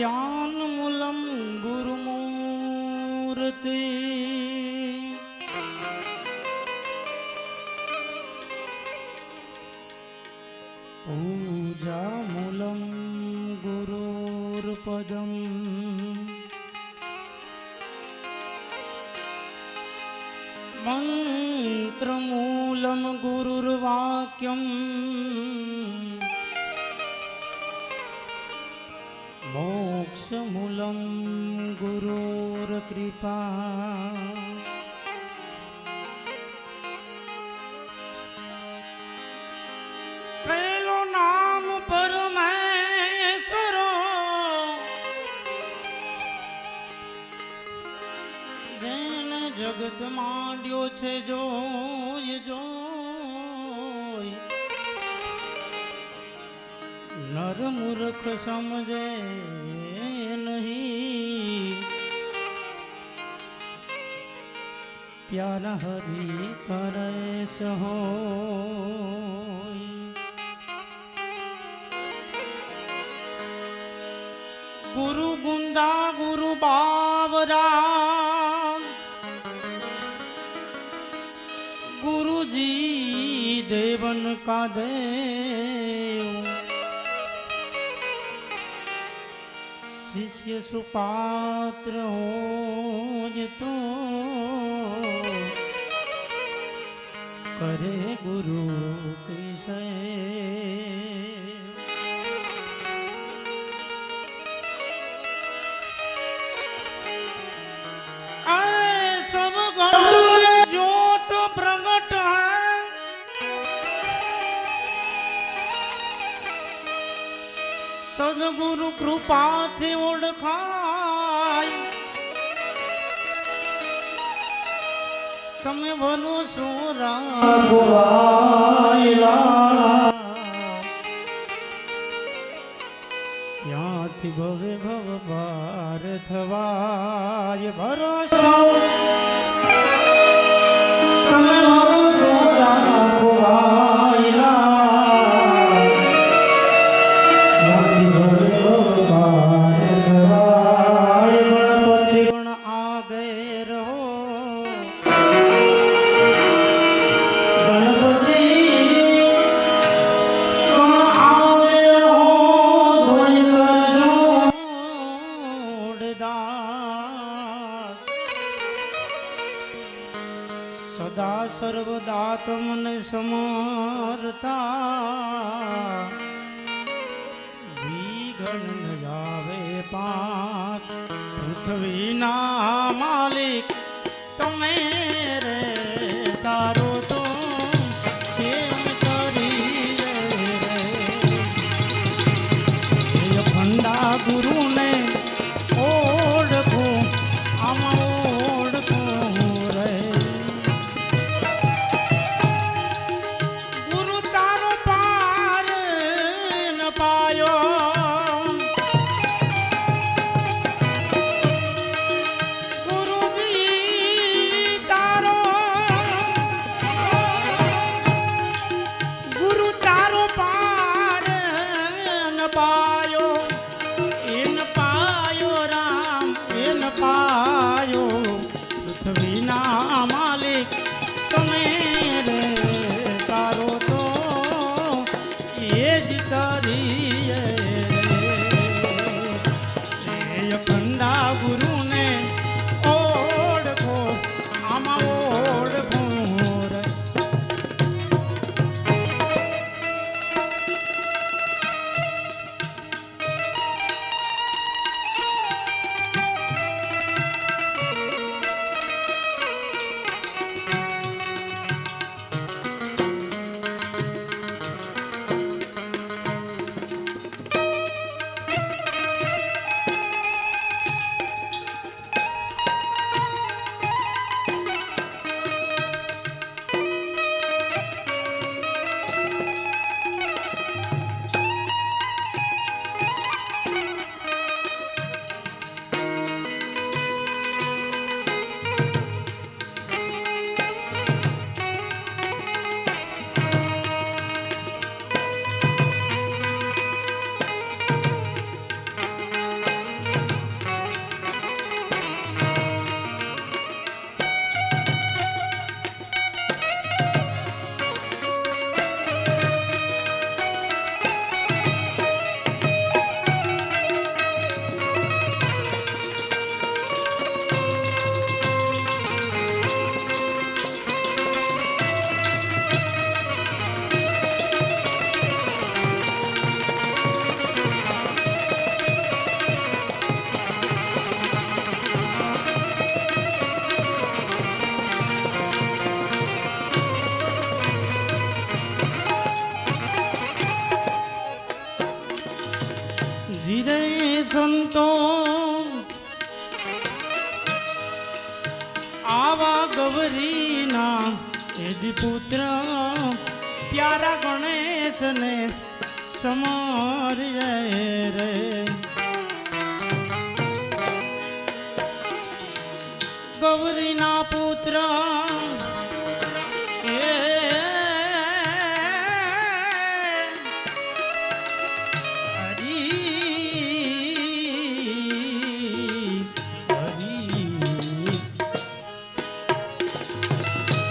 ध्यानमूलं गुरुमूर्ते पूजामूलं गुरोर्पदम् मन्त्रमूलं गुरुर्वाक्यम् मोक्षमूलं गुरोर्कृपा પેલું નામ પરમેશ્વરો જેને જગત માંડ્યો છે જોય જોય નર મૂર્ખ સમજે પ્યારા હરી કરે સહો ગુરુ ગુંદા ગુરુ બાવરા ગુરુજી દેવન કા દેવ શિષ્ય સુપાત્ર હોય તો કરે ગુરુ કિશય સદગુરુ કૃપાથી ઓળખા. તમે ભલો સોરા ત્યાંથી ભવે ભવ પાર થવાય ભરોસો? તમે ભરોસો રાખવાયલા. સમરતા વિઘ્ન ન આવે પાસ પૃથ્વીના ગૌરીના પુત્ર.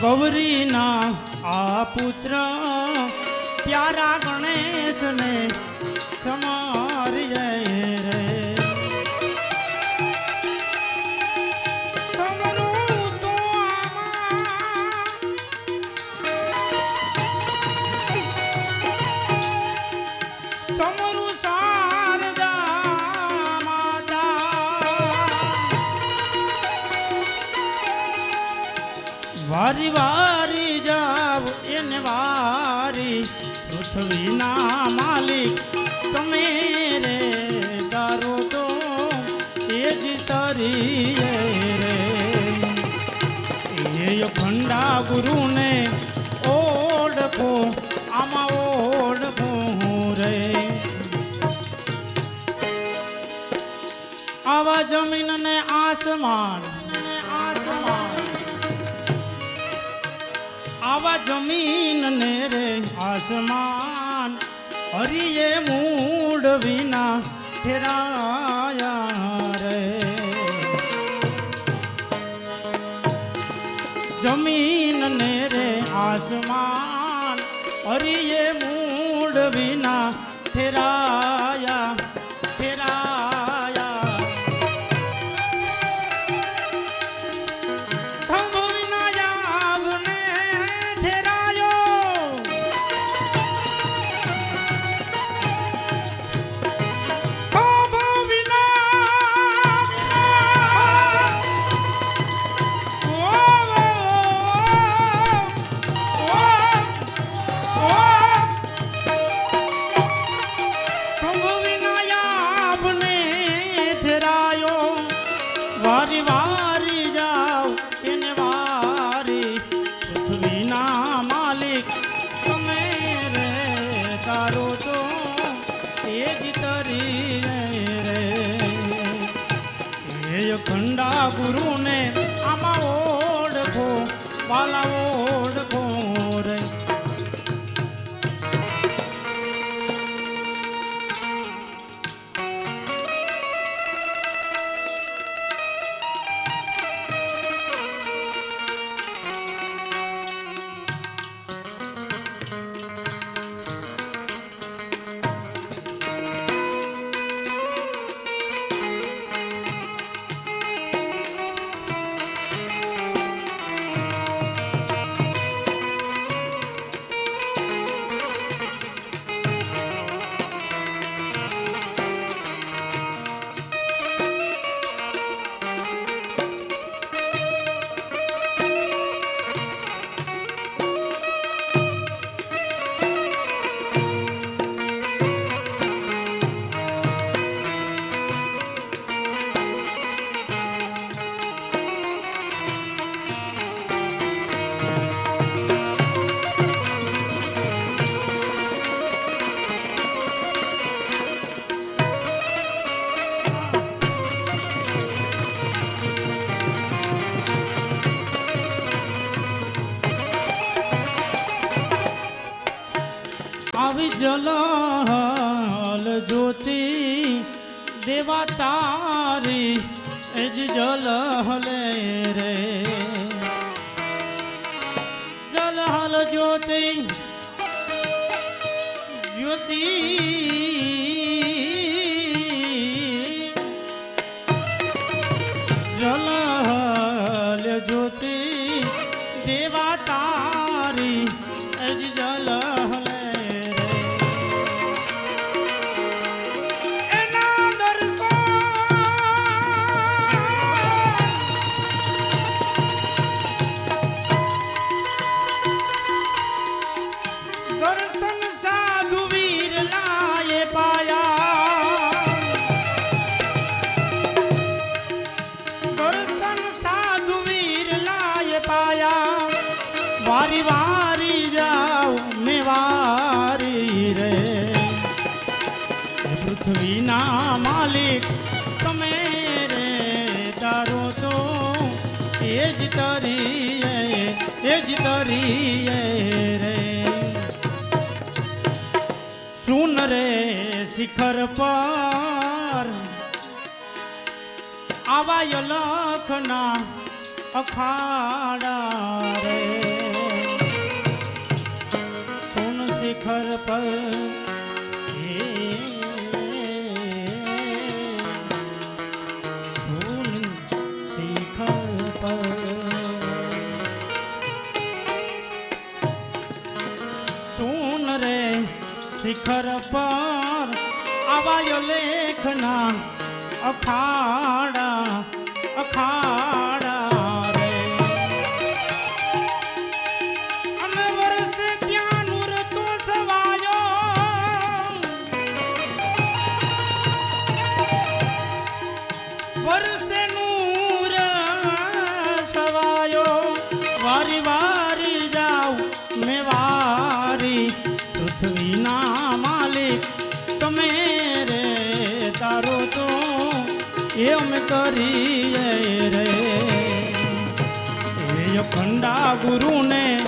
ગૌરીના આ પુત્ર પ્યારા ગણેશને સમાર્ય ખંડા ગુરુને ઓળખો, આમાં ઓળખો રે. આવા જમીન ને આસમાન, આવા જમીન ને રે આસમાન. હરિયે મૂળ વિના ફેરાયા આસમાન હરિયે મૂડ વિના ફેરાયા જલાલ જ્યોતિ, દેવા તારી એજ જલહલે રે. જલહલ જ્યોતિ જ્યોતિ જલહલ જ્યોતિ, દેવા તારી એજ જલહલે કરીએ રે સુન રે શિખર પર આવાય લખના અખાડા રે સુન શિખર પર ગુરુને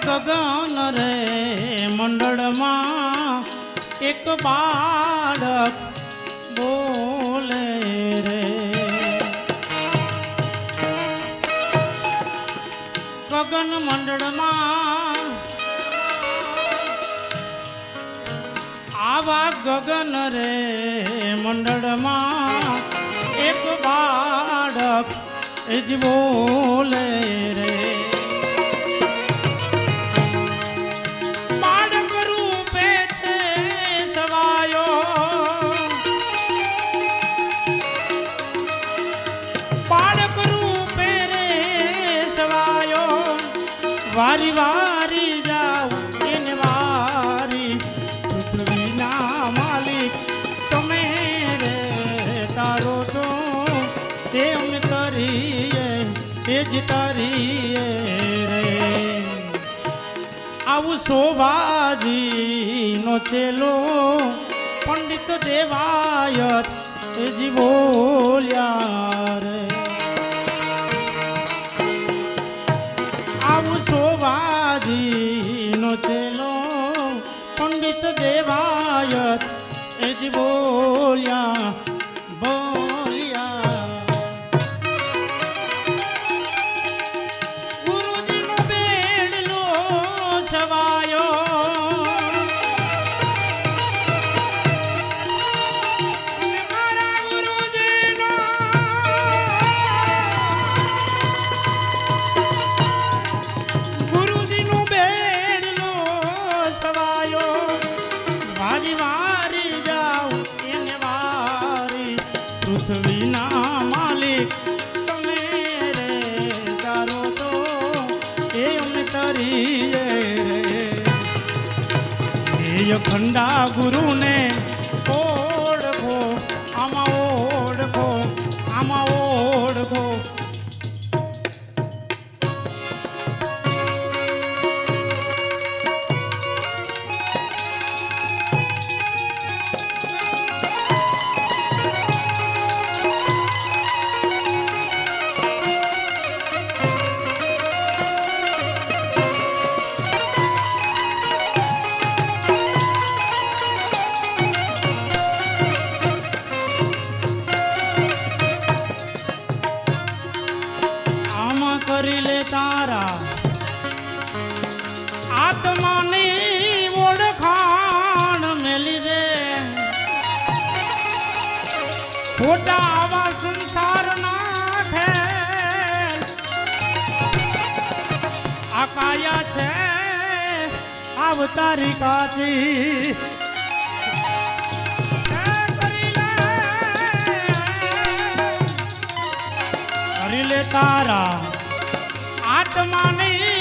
ગગન રે મંડળમાં એક બાળક બોલે રે. ગગન મંડળમાં આવા ગગન રે મંડળમાં એક બાળક જ બોલે રે. શોભાજીનો ચેલો પંડિત દેવાય જી બોલ્યા રે. આવું શોભાજીનો ચેલો પંડિત દેવાય જી બોલ્યા ઊંડા ગુરુને ઓળખો આમાં ઓળખો આમાં ઓળખો. છે આવતારી કાચી. કરી લે તારા આત્માની